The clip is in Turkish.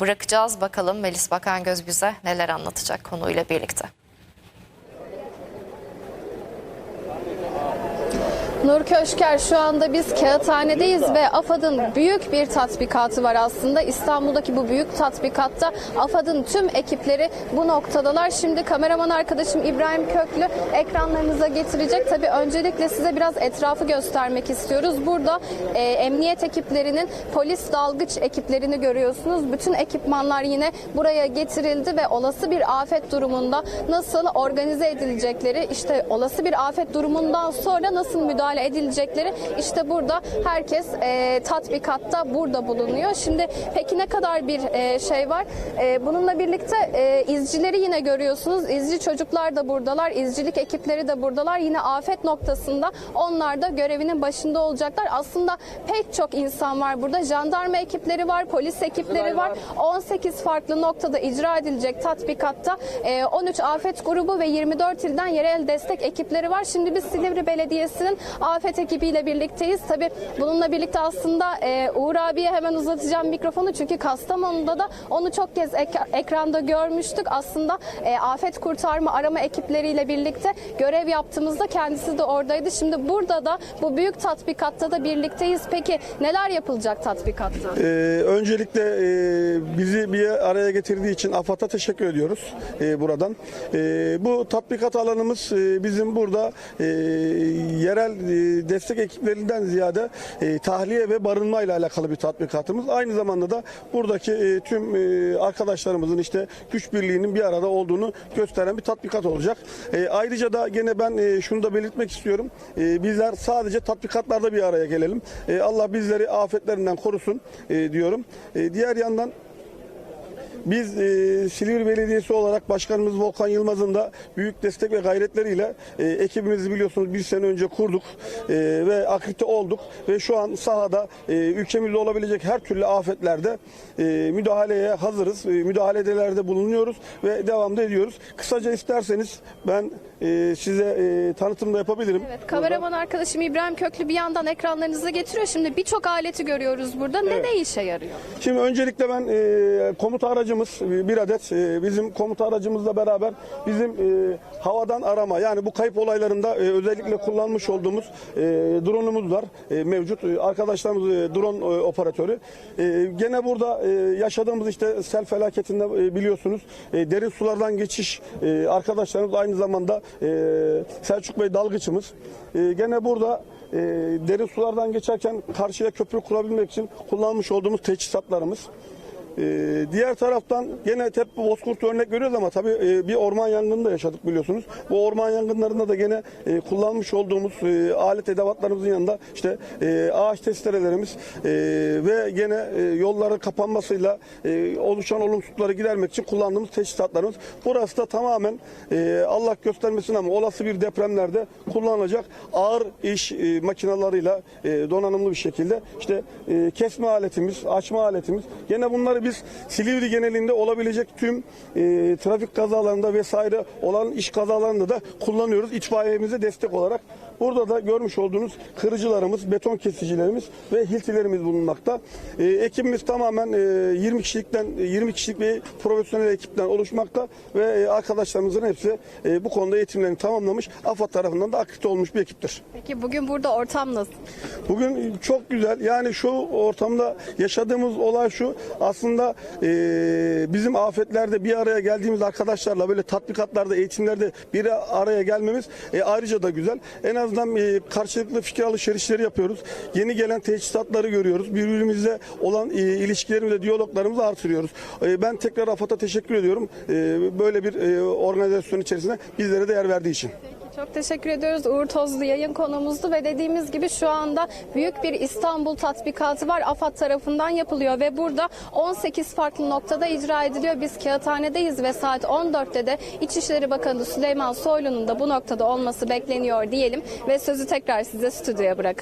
bırakacağız. Bakalım Melis Bakangöz bize neler anlatacak konuyla birlikte. Nur Köşker şu anda biz Kağıthane'deyiz ve AFAD'ın büyük bir tatbikatı var aslında. İstanbul'daki bu büyük tatbikatta AFAD'ın tüm ekipleri bu noktadalar. Şimdi kameraman arkadaşım İbrahim Köklü ekranlarınıza getirecek. Tabii öncelikle size biraz etrafı göstermek istiyoruz. Burada e, emniyet ekiplerinin polis dalgıç ekiplerini görüyorsunuz. Bütün ekipmanlar yine buraya getirildi ve olası bir afet durumunda nasıl organize edilecekleri, işte olası bir afet durumundan sonra nasıl müdahale edilecekleri işte burada herkes e, tatbikatta burada bulunuyor. Şimdi peki ne kadar bir e, şey var? E, bununla birlikte e, izcileri yine görüyorsunuz. İzci çocuklar da buradalar, izcilik ekipleri de buradalar. Yine afet noktasında onlar da görevinin başında olacaklar. Aslında pek çok insan var burada. Jandarma ekipleri var, polis ekipleri var. 18 farklı noktada icra edilecek tatbikatta e, 13 afet grubu ve 24 ilden yerel destek ekipleri var. Şimdi biz Silivri Belediyesi'nin afet ekibiyle birlikteyiz. Tabii bununla birlikte aslında e, Uğur abiye hemen uzatacağım mikrofonu çünkü Kastamonu'da da onu çok kez ek- ekranda görmüştük. Aslında e, afet kurtarma arama ekipleriyle birlikte görev yaptığımızda kendisi de oradaydı. Şimdi burada da bu büyük tatbikatta da birlikteyiz. Peki neler yapılacak tatbikatta? Ee, öncelikle e, bizi bir araya getirdiği için AFAD'a teşekkür ediyoruz e, buradan. E, bu tatbikat alanımız e, bizim burada e, yerel destek ekiplerinden ziyade e, tahliye ve barınma ile alakalı bir tatbikatımız. Aynı zamanda da buradaki e, tüm e, arkadaşlarımızın işte güç birliğinin bir arada olduğunu gösteren bir tatbikat olacak. E, ayrıca da gene ben e, şunu da belirtmek istiyorum. E, bizler sadece tatbikatlarda bir araya gelelim. E, Allah bizleri afetlerinden korusun e, diyorum. E, diğer yandan biz e, Silivri Belediyesi olarak Başkanımız Volkan Yılmaz'ın da büyük destek ve gayretleriyle e, ekibimizi biliyorsunuz bir sene önce kurduk e, ve akredite olduk ve şu an sahada e, ülkemizde olabilecek her türlü afetlerde e, müdahaleye hazırız. E, müdahaledelerde bulunuyoruz ve devam da ediyoruz. Kısaca isterseniz ben e, size e, tanıtım da yapabilirim. Evet, kameraman arkadaşım İbrahim Köklü bir yandan ekranlarınıza getiriyor. Şimdi birçok aleti görüyoruz burada. Ne ne işe yarıyor? Şimdi öncelikle ben e, komuta aracımız e, bir adet e, bizim komuta aracımızla beraber bizim e, havadan arama yani bu kayıp olaylarında özellikle kullanmış olduğumuz drone'umuz var mevcut. Arkadaşlarımız drone operatörü. Gene burada yaşadığımız işte sel felaketinde biliyorsunuz derin sulardan geçiş arkadaşlarımız aynı zamanda Selçuk Bey dalgıçımız. Gene burada derin sulardan geçerken karşıya köprü kurabilmek için kullanmış olduğumuz teçhizatlarımız. E, diğer taraftan gene hep Bozkurt örnek görüyoruz ama tabii e, bir orman yangını da yaşadık biliyorsunuz. Bu orman yangınlarında da gene e, kullanmış olduğumuz e, alet edevatlarımızın yanında işte ağaç testerelerimiz ve gene e, yolların kapanmasıyla oluşan olumsuzlukları gidermek için kullandığımız teçhizatlarımız. Burası da tamamen Allah göstermesin ama olası bir depremlerde kullanılacak ağır iş makinalarıyla donanımlı bir şekilde işte kesme aletimiz, açma aletimiz. Gene bunları biz Silivri genelinde olabilecek tüm e, trafik kazalarında vesaire olan iş kazalarında da kullanıyoruz. İtfaiyemize destek olarak. Burada da görmüş olduğunuz kırıcılarımız, beton kesicilerimiz ve hiltilerimiz bulunmakta. E, ekibimiz tamamen e, 20 kişilikten 20 kişilik bir profesyonel ekipten oluşmakta ve e, arkadaşlarımızın hepsi e, bu konuda eğitimlerini tamamlamış. AFAD tarafından da akredite olmuş bir ekiptir. Peki bugün burada ortam nasıl? Bugün çok güzel. Yani şu ortamda yaşadığımız olay şu. Aslında e, bizim afetlerde bir araya geldiğimiz arkadaşlarla böyle tatbikatlarda, eğitimlerde bir araya gelmemiz e, ayrıca da güzel. En azından e, karşılıklı fikir alışverişleri yapıyoruz. Yeni gelen teçhizatları görüyoruz. Birbirimizle olan e, ilişkilerimizi, diyaloglarımızı artırıyoruz. E, ben tekrar AFAD'a teşekkür ediyorum. E, böyle bir organizasyon içerisinde bizlere değer verdiği için. Çok teşekkür ediyoruz. Uğur Tozlu yayın konuğumuzdu ve dediğimiz gibi şu anda büyük bir İstanbul tatbikatı var. AFAD tarafından yapılıyor ve burada 18 farklı noktada icra ediliyor. Biz Kağıthane'deyiz ve saat 14'te de İçişleri Bakanı Süleyman Soylu'nun da bu noktada olması bekleniyor diyelim ve sözü tekrar size stüdyoya bırakıyorum.